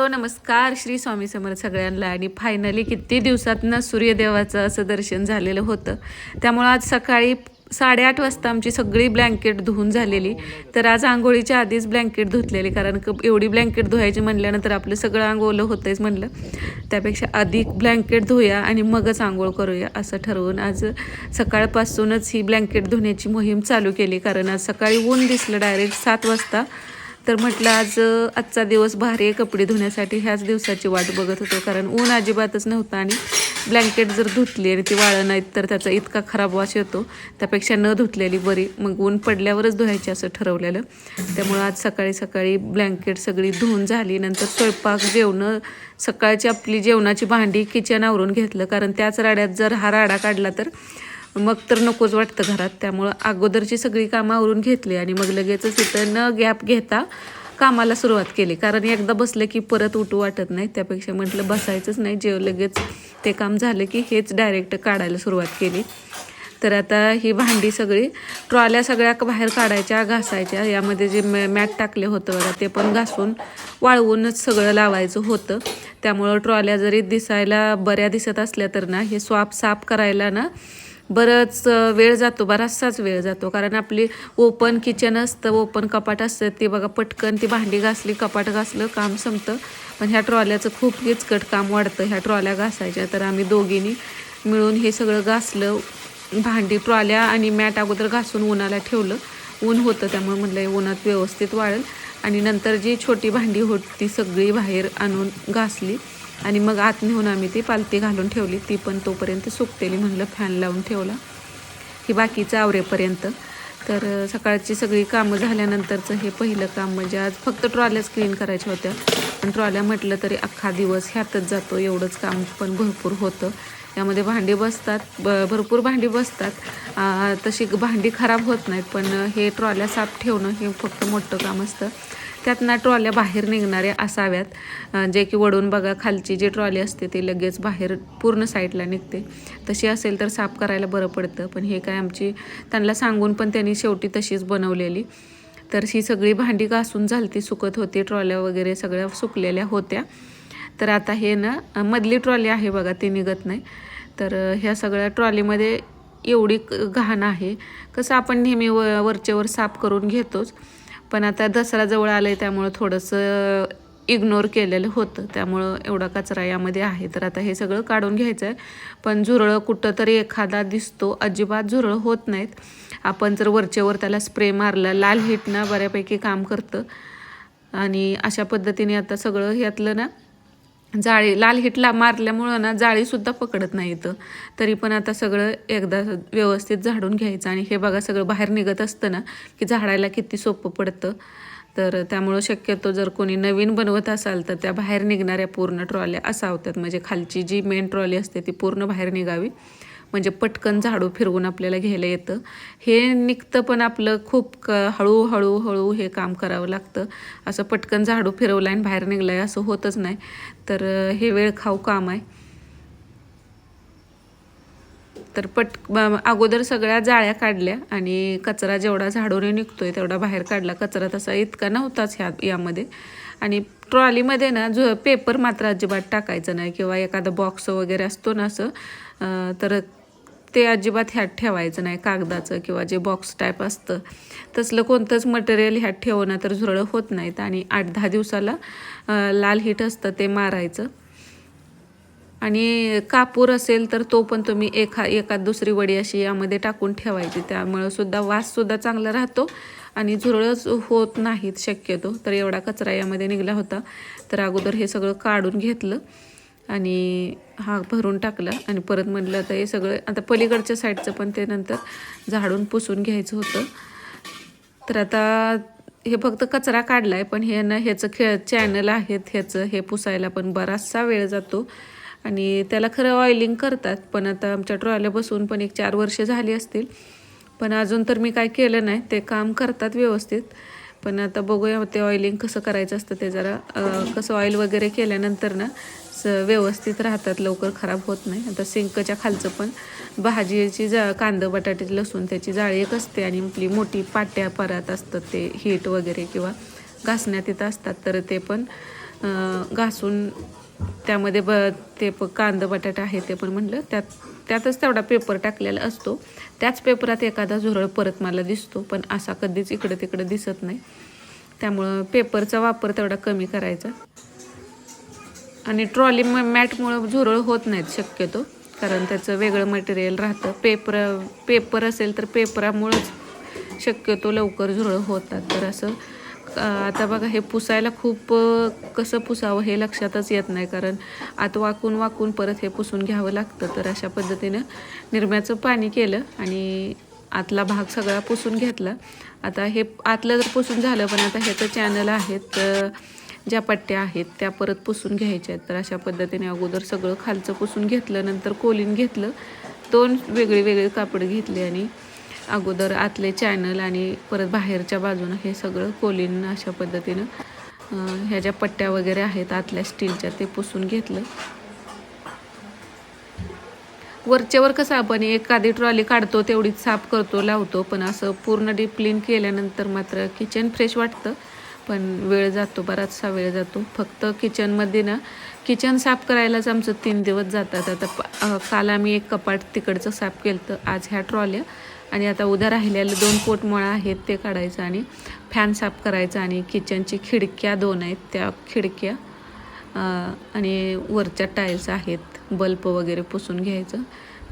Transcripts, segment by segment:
Hello नमस्कार श्री स्वामी समर्थ सगळ्यांना. आणि फायनली किती दिवसातनं सूर्यदेवाचं असं दर्शन झालेलं होतं. त्यामुळं आज सकाळी साडेआठ वाजता आमची सगळी ब्लँकेट धुवून झालेली. तर आज आंघोळीच्या आधीच ब्लँकेट धुतलेली कारण क एवढी ब्लँकेट धुवायची म्हणल्यानंतर आपलं सगळं आंघोळलं होतंच म्हणलं. त्यापेक्षा अधिक ब्लँकेट धुया आणि मगच आंघोळ करूया असं ठरवून आज सकाळपासूनच ही ब्लँकेट धुण्याची मोहीम चालू केली. कारण आज सकाळी ऊन दिसलं डायरेक्ट सात वाजता तर म्हटलं आज आजचा दिवस भारी कपडे धुण्यासाठी. ह्याच दिवसाची वाट बघत होतो कारण ऊन अजिबातच नव्हतं आणि ब्लँकेट जर धुतली आणि ती वाळं नाहीत तर त्याचा इतका खराब वास येतो. त्यापेक्षा न धुतलेली बरी. मग ऊन पडल्यावरच धुवायची असं ठरवलेलं. त्यामुळं आज सकाळी सकाळी ब्लँकेट सगळी धुवून झाली. नंतर स्वयंपाक जेवणं सकाळची आपली जेवणाची भांडी किचन आवरून घेतलं. कारण त्याच राड्यात जर हा राडा काढला तर मग तर नकोच वाटतं घरात. त्यामुळं अगोदरची सगळी कामं आवरून घेतली आणि मग लगेचच इथं न गॅप घेता कामाला सुरुवात केली. कारण एकदा बसलं की परत उठू वाटत नाही. त्यापेक्षा म्हटलं बसायचंच नाही. जेव लगेच ते काम झालं की हेच डायरेक्ट काढायला सुरुवात केली. तर आता ही भांडी सगळी ट्रॉल्या सगळ्या बाहेर काढायच्या घासायच्या. यामध्ये जे मॅ मॅट टाकले होतं बघा ते पण घासून वाळवूनच सगळं लावायचं होतं. त्यामुळं ट्रॉल्या जरी दिसायला बऱ्या दिसत असल्या तर ना हे स्वाप साफ करायला ना बरंच वेळ जातो बराचसाच वेळ जातो. कारण आपली ओपन किचन असतं ओपन कपाट असतं. ते बघा पटकन ती भांडी घासली कपाट घासलं काम संपतं. पण ह्या ट्रॉल्याचं खूप किचकट काम वाढतं. ह्या ट्रॉल्या घासायच्या तर आम्ही दोघींनी मिळून हे सगळं घासलं. भांडी ट्रॉल्या आणि मॅट अगोदर घासून उन्हाला ठेवलं. ऊन होतं त्यामुळे म्हटलं उन्हात व्यवस्थित वाळेल. आणि नंतर जी छोटी भांडी होती ती सगळी बाहेर आणून घासली. आणि मग आत नेऊन आम्ही ती पालती घालून ठेवली. ती पण तोपर्यंत सुकतेली म्हणलं फॅन लावून ठेवला. ही बाकीचं आवरेपर्यंत. तर सकाळची सगळी कामं झाल्यानंतरचं हे पहिलं काम म्हणजे आज फक्त ट्रॉल्याच क्लीन करायच्या होत्या. पण ट्रॉल्या म्हटलं तरी अख्खा दिवस ह्यातच जातो. एवढंच काम पण भरपूर होतं. यामध्ये भांडी बसतात. ब भरपूर भांडी बसतात. तशी भांडी खराब होत नाहीत. पण हे ट्रॉल्या साफ ठेवणं हे फक्त मोठं काम असतं. त्यातना ट्रॉल्या बाहेर निघणाऱ्या असाव्यात. जे की वडून बघा खालची जी ट्रॉली असते ती लगेच बाहेर पूर्ण साईडला निघते. तशी असेल तर साफ करायला बरं पडतं. पण हे काय आमची त्यांना सांगून पण त्यांनी शेवटी तशीच बनवलेली. तर ही सगळी भांडी घासून झालती सुकत होती ट्रॉल्या वगैरे सगळ्या सुकलेल्या होत्या. तर आता हे ना मधली ट्रॉली आहे बघा ती निघत नाही. तर ह्या सगळ्या ट्रॉलीमध्ये एवढी क- घाण आहे. कसं आपण नेहमी व वरचेवर साफ करून घेतोच. पण आता दसरा जवळ आलं आहे त्यामुळं थोडंसं इग्नोर केलेलं होतं. त्यामुळं एवढा कचरा यामध्ये आहे. तर आता हे सगळं काढून घ्यायचं आहे पण झुरळं कुठं तरी एखादा दिसतो. अजिबात झुरळं होत नाहीत. आपण जर वरचेवर त्याला स्प्रे मारला लाल हिटनं बऱ्यापैकी काम करतं. आणि अशा पद्धतीने आता सगळं ह्यातलं ना जाळी लाल हिटला मारल्यामुळं ना जाळीसुद्धा पकडत नाही इथं. तरी पण आता सगळं एकदा व्यवस्थित झाडून घ्यायचं आणि हे बघा सगळं बाहेर निघत असतं ना की झाडायला किती सोपं पडतं. तर त्यामुळं शक्यतो जर कोणी नवीन बनवत असाल तर त्या बाहेर निघणाऱ्या पूर्ण ट्रॉल्या असावतात. म्हणजे खालची जी मेन ट्रॉली असते ती पूर्ण बाहेर निघावी. म्हणजे पटकन झाडू फिरवून आपल्याला घ्यायला येतं. हे निघतं पण आपलं खूप क हळूहळू हळू हे काम करावं लागतं. असं पटकन झाडू फिरवलं आणि बाहेर निघलं आहे असं होतच नाही. तर हे वेळ खाऊ काम आहे. तर पट अगोदर सगळ्या जाळ्या काढल्या आणि कचरा जेवढा झाडून निघतोय तेवढा बाहेर काढला. कचरा तसा इतका नव्हताच ह्या यामध्ये. आणि ट्रॉलीमध्ये ना जो पेपर मात्र अजिबात टाकायचं नाही किंवा एखादा बॉक्स वगैरे असतो ना असं तर ते अजिबात ह्यात ठेवायचं नाही कागदाचं किंवा जे बॉक्स टाईप असतं. तसलं कोणतंच मटेरियल ह्यात ठेवणं तर झुरळं होत नाहीत आणि आठ दहा दिवसाला लाल हिट असतं ते मारायचं. आणि कापूर असेल तर तो पण तुम्ही एखा एखाद दुसरी वडी अशी यामध्ये टाकून ठेवायची. त्यामुळं सुद्धा वाससुद्धा चांगला राहतो आणि झुरळच होत नाहीत शक्यतो. तर एवढा कचरा यामध्ये निघाला होता. तर अगोदर हे सगळं काढून घेतलं. आणि हा भरून टाकला आणि परत म्हटलं आता हे सगळं आता पलीकडच्या साईडचं पण ते नंतर झाडून पुसून घ्यायचं होतं. तर आता हे फक्त कचरा काढला आहे पण हे ना ह्याचं खे चॅनल आहेत ह्याचं हे पुसायला पण बराचसा वेळ जातो. आणि त्याला खरं ऑइलिंग करतात पण आता आमच्या ट्रॉयला बसून पण एक चार वर्ष झाली असतील. पण अजून तर मी काय केलं नाही ते काम करतात व्यवस्थित. पण आता बघूया ते ऑइलिंग कसं करायचं असतं ते जरा कसं ऑइल वगैरे केल्यानंतर ना स व्यवस्थित राहतात लवकर खराब होत नाही. आता सिंकच्या खालचं पण भाजीची जा कांदं बटाटे लसूण त्याची जाळी एक असते आणि आपली मोठी पाट्या परात असतात ते हीट वगैरे किंवा घासण्यात येत असतात तर ते पण घासून त्यामध्ये ब ते प कांदा बटाटा आहे ते पण म्हणलं त्यात त्यातच तेवढा पेपर टाकलेला असतो. त्याच पेपरात एखादा झुरळ परत मला दिसतो पण असा कधीच इकडं तिकडं दिसत नाही. त्यामुळं पेपरचा वापर तेवढा कमी करायचा. आणि ट्रॉली म मॅटमुळं झुरळ होत नाहीत शक्यतो कारण त्याचं वेगळं मटेरियल राहतं. पेपर पेपर असेल तर पेपरामुळंच शक्यतो लवकर झुरळ होतात. तर असं आता बघा हे पुसायला खूप कसं पुसावं हे लक्षातच येत नाही कारण आत वाकून वाकून परत हे पुसून घ्यावं लागतं. तर अशा पद्धतीनं निरम्याचं पाणी केलं आणि आतला भाग सगळा पुसून घेतला. आता हे आतलं जर पुसून झालं पण आता ह्याचं चॅनल आहेत ज्या पट्ट्या आहेत त्या परत पुसून घ्यायच्या आहेत. तर अशा पद्धतीने अगोदर सगळं खालचं पुसून घेतलं नंतर कोलीन घेतलं दोन वेगळे वेगळे कापड घेतले आणि अगोदर आतले चॅनल आणि परत बाहेरच्या बाजूनं हे सगळं कोलीन अशा पद्धतीनं ह्या ज्या पट्ट्या वगैरे आहेत आतल्या स्टीलच्या ते पुसून घेतलं. वरच्यावर कसं आपण एखादी ट्रॉली काढतो तेवढीच साफ करतो लावतो पण असं पूर्ण डीप क्लीन केल्यानंतर मात्र किचन फ्रेश वाटतं. पण वेळ जातो बराचसा वेळ जातो. फक्त किचनमध्ये ना किचन साफ करायलाच आमचं तीन दिवस जातात. आता काल आम्ही एक कपाट तिकडचं साफ केलं तर आज ह्या ट्रॉल्या आणि आता उद्या राहिलेलं दोन पोटमळा आहेत ते काढायचं आणि फॅन साफ करायचा आणि किचनची खिडक्या दोन आहेत. त्या खिडक्या आणि वरच्या टाईल्स आहेत. बल्ब वगैरे पुसून घ्यायचं.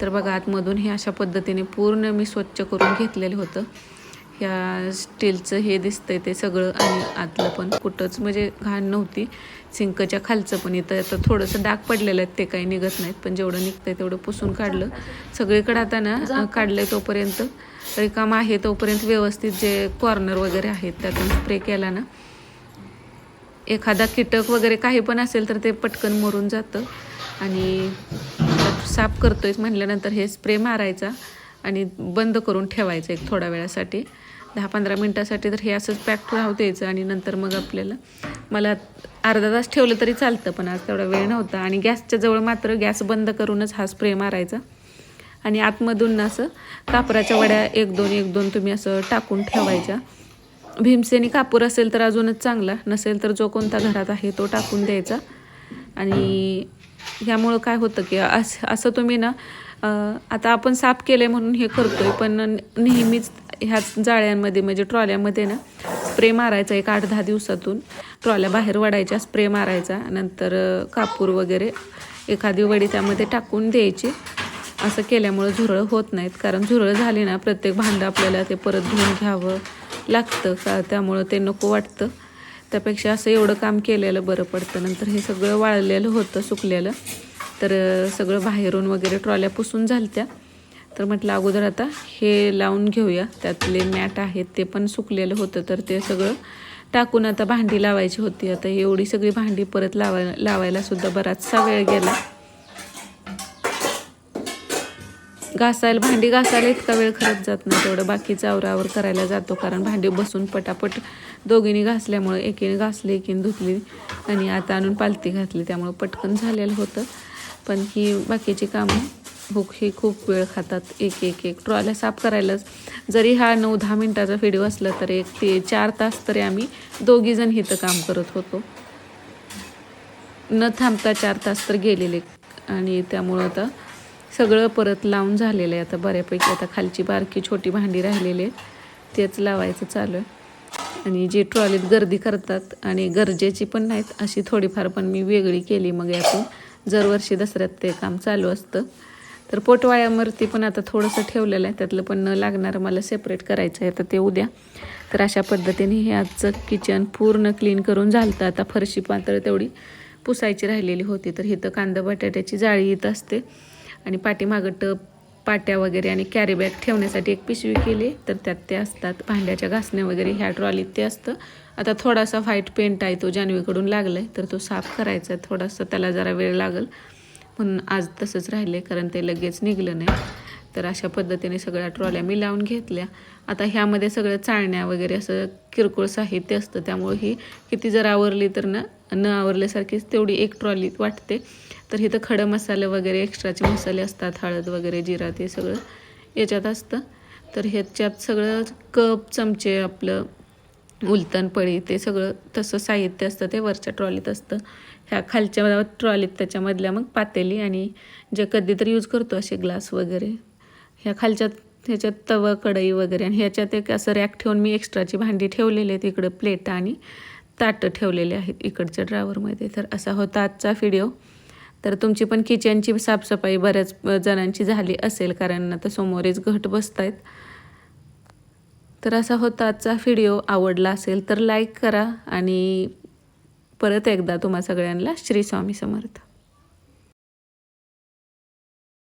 तर बघा आतमधून हे अशा पद्धतीने पूर्ण मी स्वच्छ करून घेतलेलं होतं. ह्या स्टीलचं हे दिसतंय ते सगळं आणि आतलं पण कुठंच म्हणजे घाण नव्हती. सिंकच्या खालचं पण इथं आता थोडंसं डाग पडलेलं आहेत ते काही निघत नाहीत पण जेवढं निघतंय तेवढं पुसून काढलं. सगळीकडे आता ना अं, काढलंय तोपर्यंत रिकाम आहे तोपर्यंत व्यवस्थित जे कॉर्नर वगैरे आहेत त्यातून स्प्रे केला ना. एखादा कीटक वगैरे काही पण असेल तर ते पटकन मरून जातं. आणि साफ करतोय म्हटल्यानंतर हे स्प्रे मारायचा आणि बंद करून ठेवायचं एक थोड्या वेळासाठी. दहा पंधरा मिनटासाठी तर हे असंच पॅक राहू द्यायचं आणि नंतर मग आपल्याला मला अर्धा तास ठेवलं तरी चालतं पण आज तेवढा वेळ नव्हता. आणि गॅसच्या जवळ मात्र गॅस बंद करूनच हा स्प्रे मारायचा. आणि आतमधून ना असं कापराच्या वड्या एक दोन एक दोन तुम्ही असं टाकून ठेवायच्या. भीमसेनी कापूर असेल तर अजूनच चांगला नसेल तर जो कोणता घरात आहे तो टाकून द्यायचा. आणि ह्यामुळं काय होतं की असं असं तुम्ही ना आता आपण साफ केले म्हणून हे करतोय पण नेहमीच ह्याच जाळ्यांमध्ये म्हणजे ट्रॉल्यामध्ये ना स्प्रे मारायचा एक आठ दहा दिवसातून. ट्रॉल्या बाहेर वडायच्या स्प्रे मारायचा. नंतर कापूर वगैरे एखादी वडी त्यामध्ये टाकून द्यायची. असं केल्यामुळं झुरळ होत नाहीत. कारण झुरळ झाली ना प्रत्येक भांडं आपल्याला ते परत धुवून घ्यावं लागतं. का त्यामुळं ते नको वाटतं. त्यापेक्षा असं एवढं काम केलेलं बरं पडतं. नंतर हे सगळं वाळलेलं होतं सुकलेलं. तर सगळं बाहेरून वगैरे ट्रॉल्या पुसून झालत्या. तर म्हटलं अगोदर आता हे लावून घेऊया. त्यातले मॅट आहेत ते पण सुकलेलं होतं तर ते सगळं टाकून आता भांडी लावायची होती. आता एवढी सगळी भांडी परत लावायला लावायला सुद्धा बराचसा वेळ गेला. घासायला भांडी घासायला इतका वेळ खरंच जात नाही. तेवढं बाकीचं आवरावर करायला जातो कारण भांडी बसून पटापट दोघींनी घासल्यामुळं एकीने घासली एकीने धुतली आणि आता आणून पालती घातली. त्यामुळं पटकन झालेलं होतं. पण ही बाकीची कामं हुक ही खूप वेळ खातात. एक एक एक. ट्रॉल्या साफ करायलाच. जरी हा नऊ दहा मिनटाचा व्हिडिओ असला तर एक ते चार तास तरी आम्ही दोघीजण इथं काम करत होतो. न थांबता चार तास तर गेलेले. आणि त्यामुळं आता सगळं परत लावून झालेलं आहे. आता बऱ्यापैकी आता खालची बारकी छोटी भांडी राहिलेली आहे तेच लावायचं चालू आहे. आणि जे ट्रॉलीत गर्दी करतात आणि गरजेची पण नाहीत अशी थोडीफार पण मी वेगळी केली. मग यातून दरवर्षी दसऱ्यात ते काम चालू असतं. तर पोटवाळ्यावरती पण आता थोडंसं ठेवलेलं आहे. त्यातलं पण न लागणारं मला सेपरेट करायचं आहे. तर ते उद्या. तर अशा पद्धतीने हे आजचं किचन पूर्ण क्लीन करून झालं आता फरशी पातळ तेवढी पुसायची राहिलेली होती. तर इथं कांदा बटाट्याची जाळी येत असते. आणि पाठीमागं टप पाट्या वगैरे आणि कॅरीबॅग ठेवण्यासाठी एक पिशवी केली. तर त्यात ते असतात. भांड्याच्या घासण्या वगैरे ह्या ट्रॉलीत ते असतं. आता थोडासा व्हाईट पेंट आहे तो जान्हवीकडून लागला आहे तर तो साफ करायचा आहे. थोडासा त्याला जरा वेळ लागेल. म्हणून आज तसंच राहिले कारण ते लगेच निघलं नाही. तर अशा पद्धतीने सगळ्या ट्रॉल्या मी लावून घेतल्या. आता ह्यामध्ये सगळं चाळण्या वगैरे असं किरकोळ साहित्य असतं त्यामुळे ही किती जर आवरली तर न न आवरल्यासारखीच तेवढी एक ट्रॉली वाटते. तर इथं खडं मसाले वगैरे एक्स्ट्राचे मसाले असतात हळद वगैरे जिरा ते सगळं याच्यात असतं. तर ह्याच्यात सगळं कप चमचे आपलं उलतण पळी ते सगळं तसं साहित्य असतं ते वरच्या ट्रॉलीत असतं. ह्या खालच्या ट्रॉलीत त्याच्यामधल्या मग पातेली आणि जे कधीतरी यूज करतो असे ग्लास वगैरे. ह्या खालच्या ह्याच्यात तवा कढई वगैरे आणि ह्याच्यात एक असं रॅक ठेवून मी एक्स्ट्राची भांडी ठेवलेली आहेत इकडं प्लेट आणि ताटं ठेवलेले आहेत इकडच्या ड्रावरमध्ये तर असा होता आजचा व्हिडिओ. तर तुमची पण किचनची साफसफाई बऱ्याच जणांची झाली असेल कारण आता समोरेच घट बसत आहेत तर असा होता आजचा व्हिडिओ. आवडला असेल तर लाईक करा आणि परत एकदा तुम्हा सगळ्यांना श्री स्वामी समर्थ.